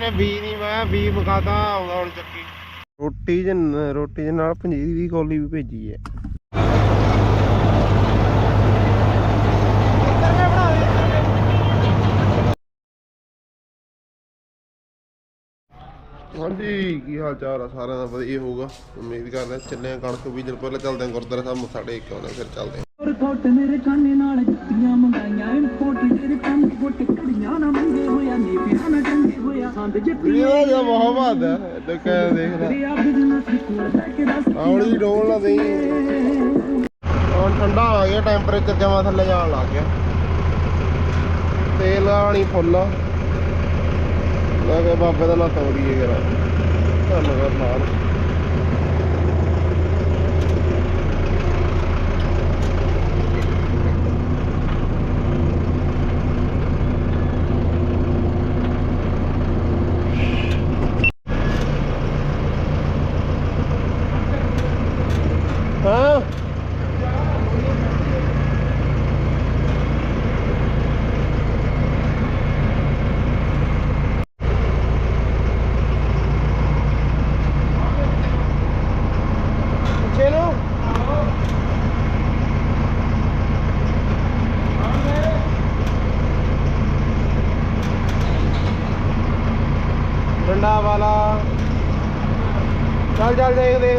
ਨੇ ਬੀ ਨਹੀਂ ਮੈਂ ਬੀ ਮਗਾਤਾ ਆਉਂਦਾ ਹੁਣ ਚੱਕੀ। ਰੋਟੀ ਚ ਰੋਟੀ ਦੇ ਨਾਲ ਪੰਜੀਰੀ ਦੀ ਕੌਲੀ ਵੀ ਭੇਜੀ ਹੈ ਹਾਂਜੀ ਕੀ ਹਾਲ ਚਾਲ ਆ ਸਾਰਿਆਂ ਦਾ? ਵਧੀਆ ਹੋਊਗਾ। ਉਮੀਦ ਕਰਦੇ ਚੱਲੇ ਆ ਕਣਕ ਬੀਜਣ ਪਹਿਲਾਂ। ਚੱਲਦੇ ਆ ਗੁਰਦੁਆਰਾ ਸਾਹਿਬ ਮੱਥਾ ਟੇਕ ਕੇ ਆਉਂਦੇ ਫਿਰ ਚੱਲਦੇ ਆ ਮੇਰੇ ਕਾਨੇ ਨਾਲ ਜੁੱਤੀਆਂ ਮੰਗਾਈਆਂ ਇੰਪੋਰਟ ਤੇਰੇ ਕੰਨ ਕੋਟ ਕੁੜੀਆਂ ਨਾ ਮੰਗੇ। ਟੰਗੇ ਹੋਇਆ ਸੰਦ ਜੱਟੀਆਂ ਵੀਡੀਓ ਦਾ ਮੁਹੱਬਤ ਹੈ। ਤੇ ਕਹਿ ਦੇਖ ਲੈ ਤੇ ਆ ਬਿਜ਼ਨਸ ਕੋਲ ਬੈ ਕੇ ਦੱਸ ਆਉਣੀ ਡੋਲ ਨਾ ਦੇਈ ਹੁਣ ਠੰਡਾ ਆ ਗਿਆ ਟੈਂਪਰੇਚਰ ਜਮਾ ਥੱਲੇ ਜਾਣ ਲੱਗ ਗਿਆ। ਤੇਲ ਆਣੀ ਫੁੱਲ। ਕਿਹਾ ਬਾਬੇ ਦਾ ਨਾ ਤੋੜੀਏ ਜਰਾ ਧੰਨਵਾਦ ਨਾਲ ਹਾਂ ਪਿੱਛੇ ਨੂੰ ਡੰਡਾ ਵਾਲਾ ਚੱਲ ਚੱਲ, ਦੇਖ ਦੇਖ।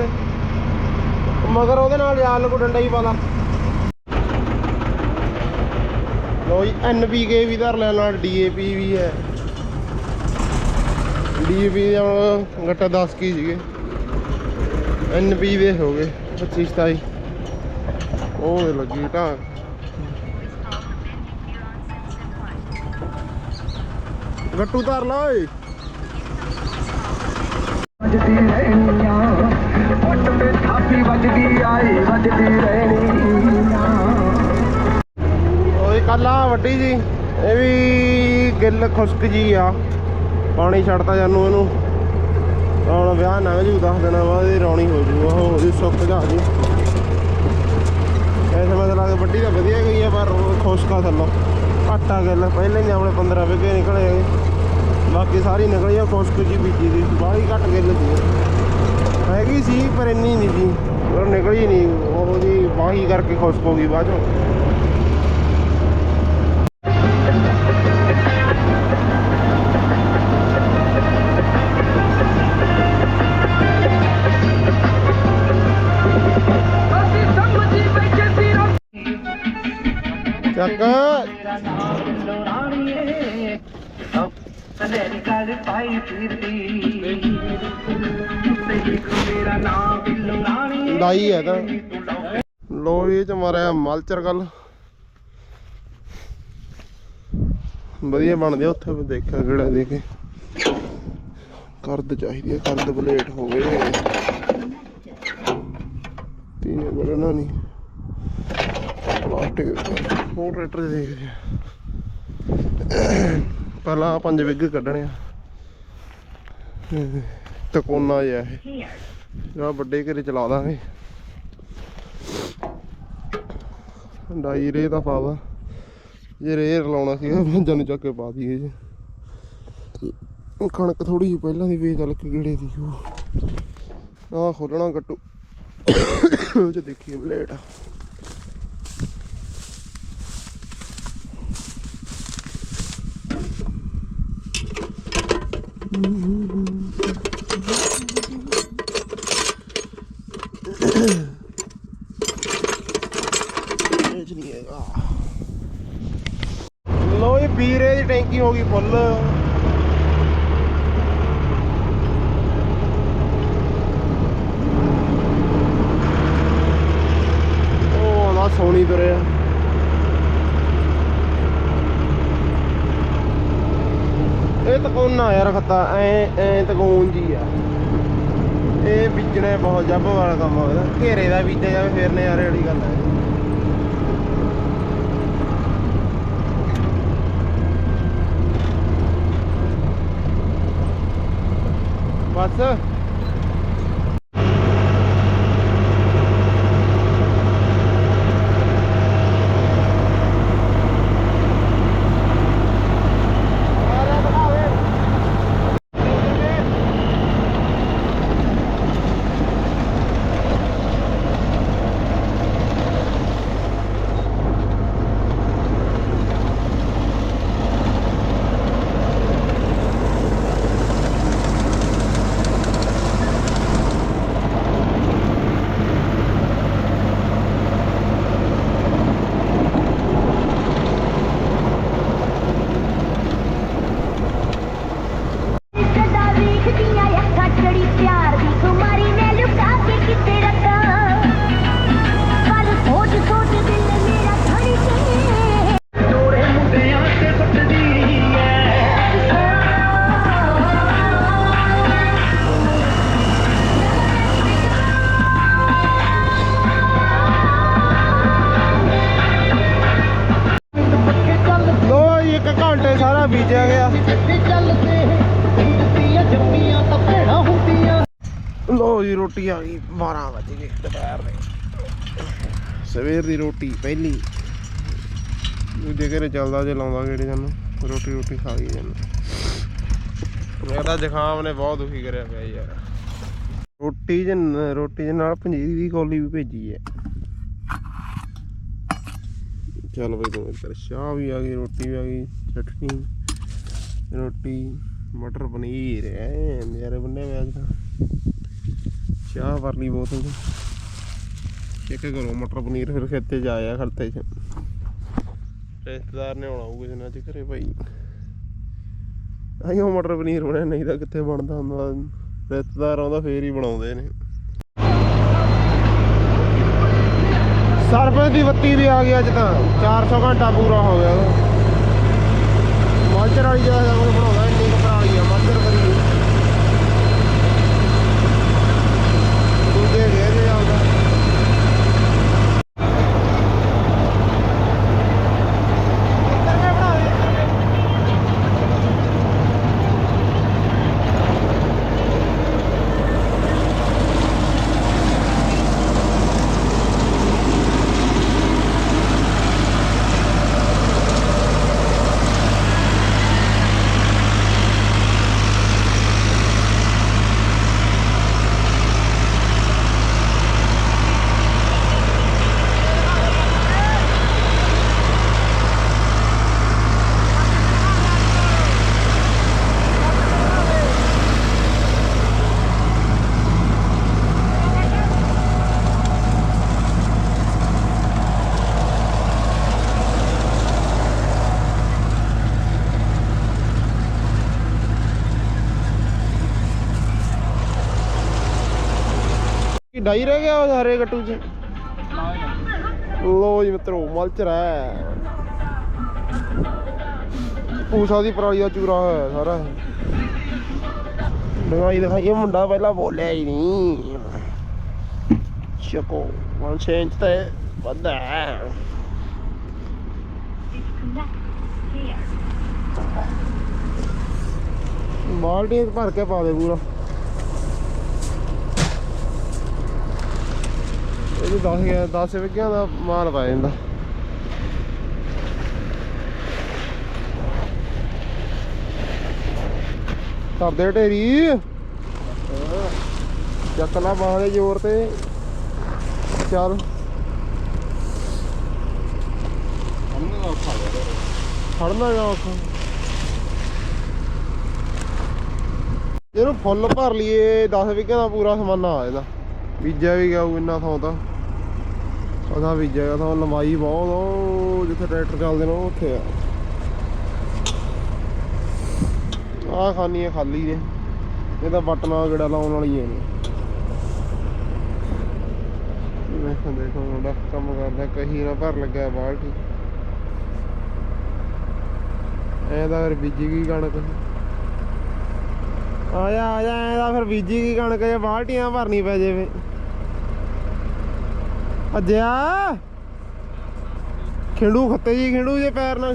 ਮਗਰ ਉਹਦੇ ਨਾਲ ਯਾਰ ਕੋ ਡੰਡਾ ਹੀ ਪਾਲਾ ਲੋ ਜੀ ਐਨਪੀਕੇ ਵੀ ਧਰ ਲੈ ਨਾਲ ਡੀਏਪੀ ਵੀ ਹੈ। ਡੀਏਪੀ ਦੇ ਹੁਣ ਗੱਟਾ 10 ਕੀ ਸੀਗੇ? ਐਨਪੀ ਦੇ ਹੋ ਗਏ 25 27 ਉਹ ਲੱਗੀ ਢਾਂ ਗੱਟੂ ਧਰ ਲਾ, ਓਏ। ਵੱਜਦੀ ਰਹਿਣੀਆਂ। ਪੁੱਟ ਤੇ ਥਾਪੀ ਵੱਜਦੀ ਆਈ ਵੱਜਦੀ ਰਹਿਣੀਆਂ। ਓਏ ਕੱਲ ਵੱਡੀ ਜੀ, ਇਹ ਵੀ ਗਿੱਲ ਖੁਸ਼ਕ ਜੀ ਆ। ਪਾਣੀ ਛੱਡਤਾ ਜਾਨੂੰ ਇਹਨੂੰ। ਹੁਣ ਵਿਆਹ ਨਾ ਜੂ 10 ਦਿਨਾਂ ਬਾਅਦ, ਇਹ ਰੌਣੀ ਹੋ ਜੂ ਉਹ ਉਹਦੀ ਸੁੱਕ ਜਾ ਜੀ। ਐਸੇ ਮਤਲਬ ਵੱਡੀ ਤਾਂ ਵਧੀਆ ਗਈ ਆ, ਪਰ ਉਹ ਖੁਸ਼ਕਾ ਥੱਲੋਂ। ਆਟਾ ਗਿੱਲ, ਪਹਿਲੇ ਹੀ ਆਪਣੇ 15 ਵਿਗੇ ਨਿਕਲੇ ਬਾਕੀ ਸਾਰੀ ਨਿਕਲੀ ਆ ਖੁਸ਼ਕ ਜੀ ਬੀਜੀ ਦੀ। ਬਾਹਲੀ ਘੱਟ ਗਿੱਲ ਸੀ। ਹੈਗੀ ਸੀ ਪਰ ਇੰਨੀ ਨਹੀਂ ਸੀ। ਉਹ ਨਿਕਲੀ ਨਹੀਂ। ਉਹ ਜੀ ਬਾਹੀ ਕਰਕੇ ਖੁਸ਼ਕ ਹੋ ਗਈ ਬਾਅਦ ਚੋਂ। ਚੱਕ। ਪਾਈ ਫਿਰਦੀ। ਦਾਈ ਹੈ ਤਾਂ। ਲੋ ਇਹ ਚ ਮਾਰਿਆ ਮਲਚਰ ਗੱਲ ਵਧੀਆ ਬਣਦੇ ਉੱਥੇ ਮੈਂ ਦੇਖਿਆ ਕਿਹੜਾ ਦੇ ਕੇ। ਕਰਦ ਚਾਹੀਦੀ ਹੈ ਕਰਦ ਬਲੇਟ ਹੋਵੇ। ਤੀਨੇ ਬੜਨਾ ਨਹੀਂ ਪਲਾਸਟਿਕ ਹੋਰ ਟਰੈਕਟਰ ਦੇਖਦੇ ਆ ਪਹਿਲਾਂ ਆਹ ਪੰਜ ਵਿੱਗ ਕੱਢਣੇ ਆ। ਤਕੋਨਾ ਜਿਹਾ ਇਹ। ਜਿਹੜਾ ਵੱਡੇ ਘਰੇ ਚਲਾ ਦਾਂਗੇ। ਡਾਈ ਰੇ ਦਾ। ਪਾਵਾ ਜੇ ਰੇ ਲਾਉਣਾ ਸੀਗਾ ਪੰਜਾਂ ਨੂੰ ਚੱਕ ਕੇ ਪਾ ਦਈਏ ਜੀ। ਕਣਕ ਥੋੜੀ ਜਿਹੀ ਪਹਿਲਾਂ ਦੀ ਵੇਚ ਚੱਲ ਕੇ ਗੇੜੇ ਦੀ ਉਹ। ਆਹ ਖੋਲਣਾ ਗੱਟੂ ਉਹ ਚ ਦੇਖੀਏ ਬਲੇਡ। Mm-hmm. ਤਕੋਨਾ ਐ ਐ ਤਕੋਨ ਜੀ ਆ। ਇਹ ਬੀਜਣਾ ਬਹੁਤ ਜੱਬ ਵਾਲਾ ਕੰਮ ਆ ਘੇਰੇ ਦਾ ਬੀਜਿਆ ਜਾਵੇ, ਫੇਰ ਨਜ਼ਾਰੇ ਵਾਲੀ ਗੱਲ ਹੈ ਬਸ। ਰੋਟੀ ਆ ਗਈ 12 ਵਜ ਗਏ ਦੁਪਹਿਰ ਦੇ। ਸਵੇਰ ਦੀ ਰੋਟੀ, ਪਹਿਲੀ। ਦੂਜੇ ਘਰੇ ਚੱਲਦਾ ਜੇ ਲਾਉਂਦਾ ਕਿਹੜੇ ਜਨ ਰੋਟੀ ਰੋਟੀ ਖਾ ਗਈ ਜਨ ਮੈਂ ਤਾਂ ਜ਼ੁਕਾਮ ਨੇ ਬਹੁਤ ਦੁਖੀ ਕਰਿਆ ਪਿਆ ਯਾਰ। ਰੋਟੀ ਚ ਰੋਟੀ ਦੇ ਨਾਲ ਪੰਜੀਰੀ ਦੀ ਕੌਲੀ ਵੀ ਭੇਜੀ ਹੈ। ਚੱਲ ਬਈ ਤੂੰ ਇੱਧਰ, ਚਾਹ ਵੀ ਆ ਗਈ, ਰੋਟੀ ਵੀ ਆ ਗਈ, ਚਟਨੀ, ਰੋਟੀ, ਮਟਰ ਪਨੀਰ, ਐ ਮੇਰੇ ਬੰਨੇ ਮੈਂ ਅੱਜ ਚਾਹ ਭਰ ਬੋਤਲ ਇੱਕ ਕਰੋ ਪਨੀਰ ਫਿਰ ਖੇਤੇ ਜਾ ਆਇਆ ਖਰਤੇ ਚ। ਰਿਸ਼ਤੇਦਾਰ ਨੇ ਆਉਣਾ ਹੋਊ ਕਿਸੇ ਚ ਘਰੇ ਭਾਈ। ਆਈਓ ਮਟਰ ਪਨੀਰ ਬਣਿਆ, ਨਹੀਂ ਤਾਂ ਕਿੱਥੇ ਬਣਦਾ ਹੁੰਦਾ। ਰਿਸ਼ਤੇਦਾਰ ਆਉਂਦਾ, ਫੇਰ ਹੀ ਬਣਾਉਂਦੇ ਨੇ। ਸਰਪੰਚ ਦੀ ਬੱਤੀ ਵੀ ਆ ਗਈ ਅੱਜ ਤਾਂ। 400 ਘੰਟਾ ਪੂਰਾ ਹੋ ਗਿਆ। ਉਹਦਾ ਵਾਲੀ ਜਗ੍ਹਾ ਦਾ ਕੋਲ ਬਣਾਉਂਦਾ ਇੰਨੀ ਕੁ ਪਰਾਲੀ ਆ ਮਾਲਚਰ ਕਰੀ ਦੂਜੇ ਗਏ ਜੇ ਆਉਂਦਾ ਕੀ ਡਾਈ ਰਹਿ ਗਿਆ ਉਹ ਹਰੇ ਗੱਟੂ ਚ? ਲੋ ਜੀ ਮਿੱਤਰੋ, ਮਲਚਰ ਹੈ। ਪੂਸਾ ਦੀ ਪਰਾਲੀ ਦਾ ਚੂਰਾ ਹੋਇਆ ਸਾਰਾ। ਦਿਖਾਈ ਦਿਖਾਈ, ਇਹ ਮੁੰਡਾ ਪਹਿਲਾਂ ਬੋਲਿਆ ਹੀ ਨਹੀਂ। ਚੱਕੋ 1 ਇੰਚ ਤੇ ਵੱਧਾ ਹੈ। ਬਾਲਟੀ ਚ ਭਰ ਕੇ ਪਾ ਦੇ ਪੂਰਾ। ਇਹਦੀ 10 ਗਿਆ 10 ਵਿਗਿਆਂ ਦਾ ਮਾਲ ਪਾ ਜਾਂਦਾ। ਕਰਦੇ ਢੇਰੀ। ਚੱਕ ਲਾ ਬਾਹਾਂ ਦੇ ਜ਼ੋਰ ਤੇ। ਚੱਲ। ਫੜਨਾ ਜਾ ਔਖਾ ਇਹਨੂੰ ਫੁੱਲ ਭਰ ਲਈਏ 10 ਵਿਗਿਆਂ ਦਾ ਪੂਰਾ ਸਮਾਨਾ ਆ ਜਾਂਦਾ ਬੀਜਿਆ ਵੀ ਗਿਆ ਇੰਨਾ ਥਾਂ ਤਾਂ। ਉਹਦਾ ਬੀਜਿਆ ਥਾਂ ਲੰਬਾਈ ਬਹੁਤ ਉਹ ਜਿੱਥੇ ਟਰੈਕਟਰ ਚੱਲਦੇ ਨੇ ਉੱਥੇ ਆ। ਆਹ ਖਾਨੀਆਂ ਖਾਲੀ ਨੇ। ਇਹ ਤਾਂ ਬਟਨਾ ਗੇੜਾ ਲਾਉਣ ਵਾਲੀਆਂ ਨੇ। ਦੇਖੋ ਦੇਖੋ, ਮੁੰਡਾ ਕੰਮ ਕਰਦਾ, ਕਹੀ ਨਾ ਭਰ ਲੱਗਾ ਬਾਲਟੀ ਐ ਫਿਰ ਬੀਜੀ ਗਈ ਕਣਕ? ਆ ਜਾ ਆ ਜਾ, ਐ ਤਾਂ ਫਿਰ ਬੀਜੀ ਗਈ ਕਣਕ ਜੇ ਬਾਲਟੀਆਂ ਭਰਨੀ ਪੈ ਜਾਵੇ। ਅੱਜਿਆ ਖਿੰਡੂ ਖੱਤੇ ਜੀ ਖਿੰਡੂ ਜੇ ਪੈਰ ਨਾਲ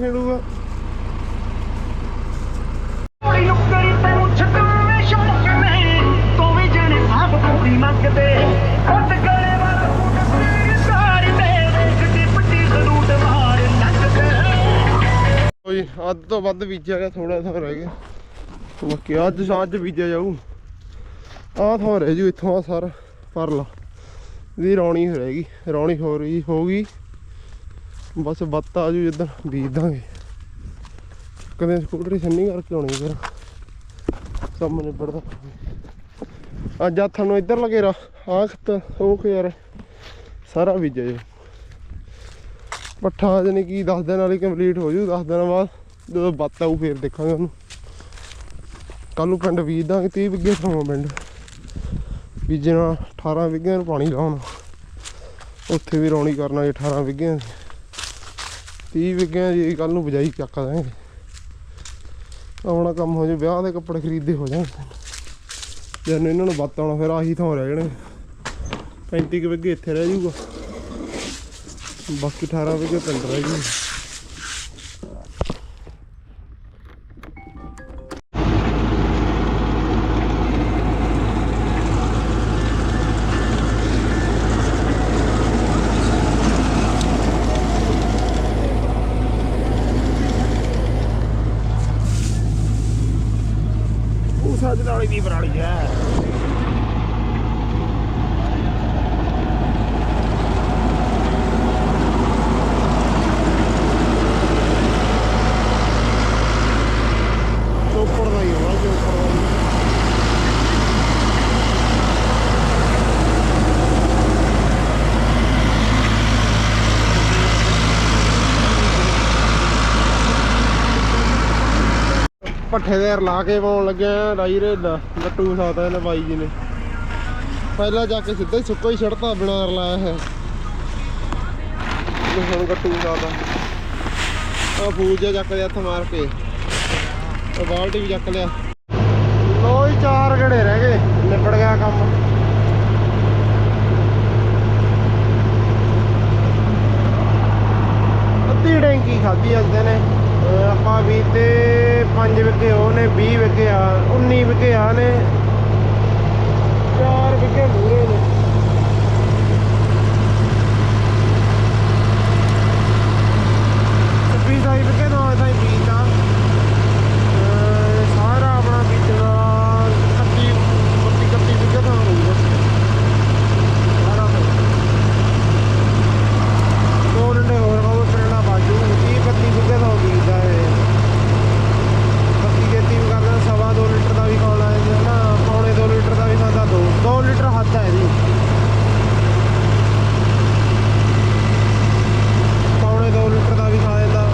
ਕੁੜੀ ਮੰਗਦੇ। ਗਲੇ ਵੱਲ ਸਾਰੀ ਮੇਰੇ ਸਲੂਟ ਮਾਰ ਅੱਧ ਤੋਂ ਵੱਧ ਬੀਜਿਆ ਗਿਆ ਥੋੜਾ ਥਾਂ ਰਹਿ ਗਿਆ। ਬਾਕੀ ਅੱਜ ਅੱਜ ਬੀਜਿਆ ਜਾਊ। ਆਹ ਥਾਂ ਰਹਿ ਜੂ ਇੱਥੋਂ ਆ ਸਾਰਾ ਭਰ ਲਾ ਇਹਦੀ ਰੌਣੀ ਹੋ ਰਹੇਗੀ ਰੌਣੀ ਹੋ ਰਹੀ ਹੋਗੀ ਬਸ ਬੱਤ ਆ ਜੂ ਜਿੱਦਾਂ ਬੀਜ ਦਾਂਗੇ। ਕਦੇ ਸਕੂਟਰੀ ਸੰਨੀ ਕਰਕੇ ਆਉਣੀ ਫਿਰ। ਕੰਮ ਨਿਬੜਦਾ। ਅੱਜ ਆ ਤੁਹਾਨੂੰ ਇੱਧਰ ਲਗੇ ਰਾ ਆਖਤ ਉਹ ਕਿ ਯਾਰ ਸਾਰਾ ਬੀਜਿਆ ਜੀ। ਪੱਠਾ ਜਾਨੀ ਕੀ 10 ਦਿਨ ਵਾਲੀ ਕੰਪਲੀਟ ਹੋ ਜੂ 10 ਦਿਨਾਂ ਬਾਅਦ ਜਦੋਂ ਬੱਤ ਆਊ, ਫੇਰ ਦੇਖਾਂਗੇ ਉਹਨੂੰ। ਕੱਲ ਨੂੰ ਪਿੰਡ ਬੀਜ ਦਾਂਗੇ 30 ਵਿਗੇ ਥਾਂ ਪਿੰਡ। ਬੀਜਣਾ 18 ਵਿਗਿਆਂ ਨੂੰ ਪਾਣੀ ਲਾਉਣਾ, ਉੱਥੇ ਵੀ ਰੌਣੀ ਕਰਨਾ ਜੀ 18 ਵਿਗਿਆਂ 30 ਵਿਗਿਆਂ ਦੀ ਕੱਲ ਨੂੰ ਬਜਾਈ ਚੱਕ ਦਾਂਗੇ ਆਪਣਾ ਕੰਮ ਹੋ ਜਾ, ਵਿਆਹ ਦੇ ਕੱਪੜੇ ਖਰੀਦੇ ਹੋ ਜਾਣਗੇ ਜਦ ਇਹਨਾਂ ਨੂੰ ਬੱਤ ਆਉਣਾ, ਫਿਰ ਆਹੀ ਥਾਂ ਰਹਿ ਜਾਣਗੇ। 35 ਕੁ ਵਿਗੇ ਇੱਥੇ ਰਹਿ ਜਾਊਗਾ। ਬਾਕੀ 18 ਵਿਗੇ ਪਿੰਡ ਰਹਿ ਜੂ ਦੀ ਪਰਾਲੀ ਹੈ ਪੱਠੇ ਦੇ ਲਾ ਕੇ ਪਾਉਣ ਲੱਗਿਆ ਰਾਈ ਰੇਲਾ ਲੱਟੂ ਸਾਦਾ ਇਹਨੇ ਬਾਈ ਜੀ ਨੇ। ਪਹਿਲਾਂ ਜਾ ਕੇ ਸਿੱਧਾ ਹੀ ਸੁੱਕਾ ਹੀ ਛੜਤਾ ਬਿਨਾ ਰਲਾਇਆ ਹੈ। ਹੁਣ ਗੱਟੂ ਸਾਦਾ ਆ। ਫੂਲ ਜਿਹਾ ਚੱਕ ਲਿਆ ਹੱਥ ਮਾਰ ਕੇ। ਉਹ ਬਾਲਟੀ ਵੀ ਚੱਕ ਲਿਆ। ਲੋ ਹੀ ਚਾਰ ਘੜੇ ਰਹਿ ਗਏ, ਨਿਬੜ ਗਿਆ ਕੰਮ। ਅੱਧੀ ਡੈਂਕੀ ਖਾਧੀ ਅੱਜ ਨੇ ਆਪਾਂ ਵੀ ਤੇ 5 ਵਿਕੇ ਉਹ ਨੇ 20 ਵਿਕੇ ਆ 19 ਵਿਕੇ ਆ ਨੇ। 4 ਵਿਕੇ ਮੂਰੇ ਨੇ ਛੱਬੀ ਸਾਈ ਵਿਕੇ ਨਾ ਸਾਈ ਬੀਜ ਆ ਅਹ ਸਾਰਾ ਆਪਣਾ ਬੀਜਣਾ 31 32 31 ਵਿਕੇ ਦਾ ਹੋਊਗਾ ਸਾਰਾ ਦੋ ਡੰਡੇ ਹੋਰ ਕਹੋ ਪਿੰਡਾ ਬਾਜੂ 30 32 ਵਿਕੇ ਦਾ ਹੋ ਬੀਜਦਾ ਇਹ 32 33 ਵੀ ਕਰਨਾ ਸਵਾ 2 ਲੀਟਰ ਦਾ ਵੀ ਖਾਣਾ ਹੈ ਨਾ ਪੌਣੇ 2 ਲੀਟਰ ਦਾ ਵੀ ਖਾਂਦਾ 2 2 ਲੀਟਰ ਹੱਦ ਹੈ ਜੀ ਪੌਣੇ 2 ਲੀਟਰ ਦਾ ਵੀ ਖਾ ਜਾਂਦਾ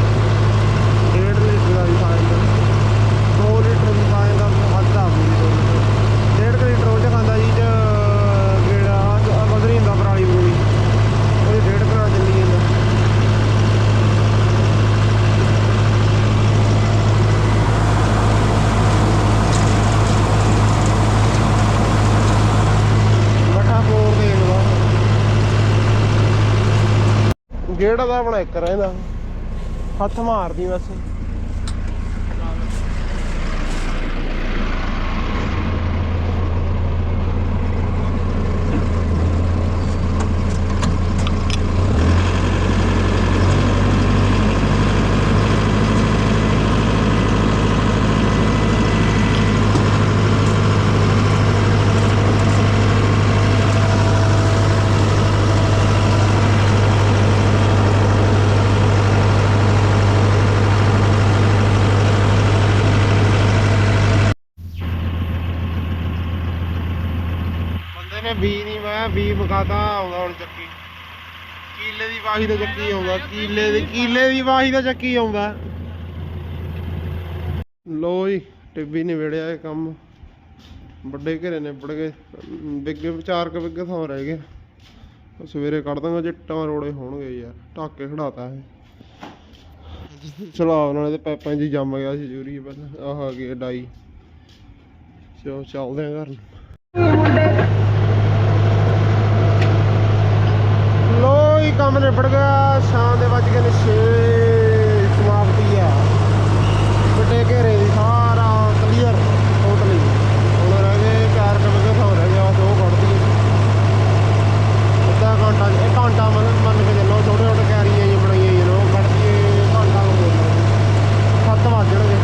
1.5 ਲੀਟਰ ਦਾ ਵੀ ਖਾ ਜਾਂਦਾ 2 ਲੀਟਰ ਵੀ ਖਾ ਜਾਂਦਾ ਹੱਦ ਆ ਪੂਰੀ 2 ਲੀਟਰ 1.5 ਲੀਟਰ ਉਹ ਚ ਖਾਂਦਾ ਜੀ ਚ ਜਿਹੜਾ ਬਦਰੀ ਹੁੰਦਾ ਪਰਾਲੀ ਪੂਰੀ ਉਹਦੇ ਡੇਢ ਘਰਾਂ ਚੱਲੀ ਜਾਂਦਾ ਮਠਾ ਪੋਰ ਦੇਖਦਾ ਗੇੜਾ ਦਾ ਆਪਣਾ ਇੱਕ ਰਹਿੰਦਾ। ਹੱਥ ਮਾਰਦੀ ਬਸ ਬੰਦੇ ਨੇ ਬੀ ਨਹੀਂ ਮੈਂ ਬੀ ਮਕਾਤਾ ਆਉਂਦਾ ਹੁਣ ਚੱਕੀ। ਕੀਲੇ ਦੀ ਵਾਹੀ ਦਾ ਚੱਕੀ ਆਉਂਦਾ, ਕੀਲੇ ਦੀ ਕੀਲੇ ਦੀ ਵਾਹੀ ਦਾ ਚੱਕੀ ਆਉਂਦਾ। ਲੋ ਜੀ, ਟਿੱਬੀ ਨੇ ਵੇੜਿਆ ਇਹ ਕੰਮ। ਵੱਡੇ ਘਰੇ ਨਿਬੜ ਗਏ। ਬਿੱਗੇ ਚਾਰ ਕੁ ਬਿੱਗੇ ਥਾਂ ਰਹਿ ਗਏ। ਸਵੇਰੇ ਕੱਢ ਦਾਂਗਾ ਜੱਟਾਂ ਰੋੜੇ ਹੋਣਗੇ ਯਾਰ। ਢਾਕੇ ਖੜਾਤਾ ਇਹ। ਚਲਾਉ ਨਾਲੇ ਤੇ ਪੈਪਾਂ ਜੀ ਜੰਮ ਗਿਆ ਸੀ ਜੂਰੀ ਪਹਿਲਾਂ। ਆਹ ਆ ਗਈ ਡਾਈ। ਚਲੋ ਚੱਲਦੇ ਆਂ ਘਰ ਨੂੰ। ਕੰਮ ਨਿਬੜ ਗਿਆ, ਸ਼ਾਮ ਦੇ ਵੱਜ ਗਏ ਨੇ 6 ਸਮਾਪਤੀ ਆ ਵੱਡੇ ਘੇਰੇ ਦੀ ਸਾਰਾ ਕਲੀਅਰ ਟੋਟਲੀ ਹੁਣ ਰਹਿ ਗਏ 4 ਕਿਲੋਮੀਟਰ ਹੋ ਰਹਿ ਗਿਆ ਉਹ ਘੜਦੀ ਅੱਧਾ ਘੰਟਾ, ਇੱਕ ਘੰਟਾ ਮਨ, ਮੰਨ ਕੇ ਚੱਲੋ ਛੋਟੇ ਛੋਟੇ ਕੈਰੀ ਕੈਰੀਆਂ ਜੀ ਬਣਾਈ ਆ ਜੀ ਲੋ ਘੜਦੀ ਘੰਟਾ ਹੋ ਗਿਆ। 7 ਵਜਣਗੇ